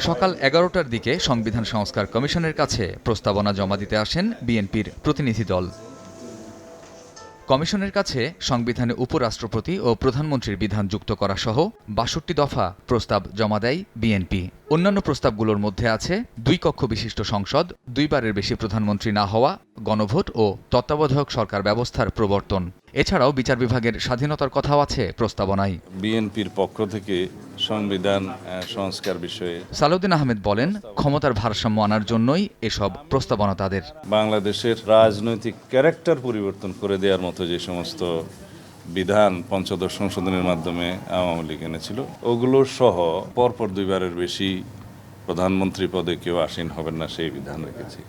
সকাল এগারোটার দিকে সংবিধান সংস্কার কমিশনের কাছে প্রস্তাবনা জমা দিতে আসেন বিএনপির প্রতিনিধি দল। কমিশনের কাছে সংবিধানে উপরাষ্ট্রপতি ও প্রধানমন্ত্রীর বিধান যুক্ত করা সহ বাষট্টি দফা প্রস্তাব জমা দেয় বিএনপি। অন্যান্য প্রস্তাবগুলোর মধ্যে আছে দুই কক্ষ বিশিষ্ট সংসদ, দুইবারের বেশি প্রধানমন্ত্রী না হওয়া, গণভোট ও তত্ত্বাবধায়ক সরকার ব্যবস্থার প্রবর্তন। এছাড়াও বিচার বিভাগের স্বাধীনতার কথাও আছে প্রস্তাবনায়। বিএনপির পক্ষ থেকে সংবিধান সংস্কার বিষয়ে সালাউদ্দিন আহমেদ বলেন ক্ষমতার ভারসাম্য আনার জন্যই এসব প্রস্তাবনা তাদের। বাংলাদেশের রাজনৈতিক ক্যারেক্টার পরিবর্তন করে দেওয়ার মতো যে সমস্ত বিধান পঞ্চদশ সংশোধনের মাধ্যমে আওয়ামী লীগ এনেছিল ওগুলো সহ পরপর দুইবারের বেশি প্রধানমন্ত্রী পদে কেউ আসীন হবেন না সেই বিধান রেখেছি।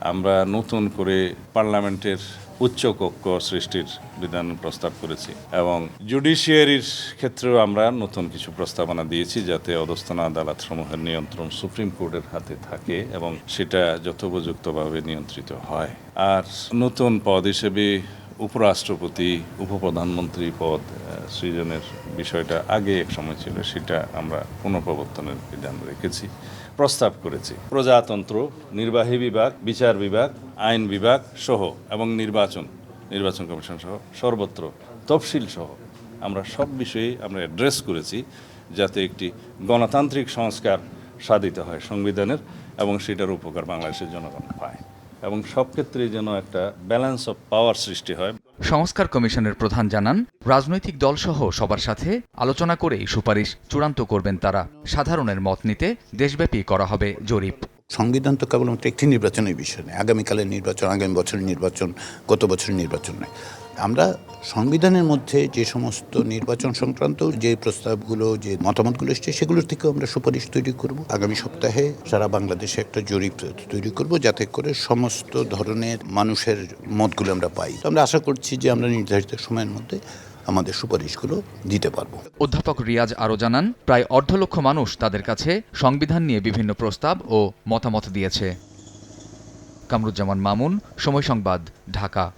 আমরা নতুন করে পার্লামেন্টের উচ্চ কক্ষ সৃষ্টির বিধান প্রস্তাব করেছি এবং জুডিশিয়ারির ক্ষেত্রেও আমরা নতুন কিছু প্রস্তাবনা দিয়েছি যাতে অধস্থন আদালত সমূহের নিয়ন্ত্রণ সুপ্রিম কোর্টের হাতে থাকে এবং সেটা যথোপযুক্তভাবে নিয়ন্ত্রিত হয়। আর নতুন পদ হিসেবে উপরাষ্ট্রপতি, উপপ্রধানমন্ত্রী পদ সৃজনের বিষয়টা আগে এক সময় ছিল, সেটা আমরা পুনঃপ্রবর্তনের বিধান রেখেছি, প্রস্তাব করেছি। প্রজাতন্ত্র, নির্বাহী বিভাগ, বিচার বিভাগ, আইন বিভাগ সহ, এবং নির্বাচন নির্বাচন কমিশন সহ, সর্বত্র তফসিল সহ, আমরা সব বিষয়ে আমরা অ্যাড্রেস করেছি, যাতে একটি গণতান্ত্রিক সংস্কার সাধিত হয় সংবিধানের এবং সেটার উপকার বাংলাদেশের জনগণ পায়। এবং সব ক্ষেত্রে যেন একটা ব্যালেন্স অফ পাওয়ার সৃষ্টি হয়। সংস্কার কমিশনের প্রধান জানান রাজনৈতিক দলসহ সবার সাথে আলোচনা করেই সুপারিশ চূড়ান্ত করবেন তারা। সাধারণের মত নিতে দেশব্যাপী করা হবে জরিপ। সংবিধান তো কেবলমাত্র একটি নির্বাচনের বিষয় নয়। আগামীকালের নির্বাচন আগামী বছরের নির্বাচন গত বছরের নির্বাচন নয়। আমরা সংবিধানের মধ্যে যে সমস্ত নির্বাচন সংক্রান্ত যে প্রস্তাবগুলো, যে মতামতগুলো এসছে, সেগুলোর থেকেও আমরা সুপারিশ তৈরি করব। আগামী সপ্তাহে সারা বাংলাদেশে একটা জরিপ তৈরি করব, যাতে করে সমস্ত ধরনের মানুষের মতগুলো আমরা পাই। আমরা আশা করছি যে আমরা নির্ধারিত সময়ের মধ্যে আমাদের সুপারিশগুলো দিতে পারব। অধ্যাপক রিয়াজ আরও জানান, প্রায় অর্ধ লক্ষ মানুষ তাদের কাছে সংবিধান নিয়ে বিভিন্ন প্রস্তাব ও মতামত দিয়েছে। কামরুজ্জামান মামুন, সময় সংবাদ, ঢাকা।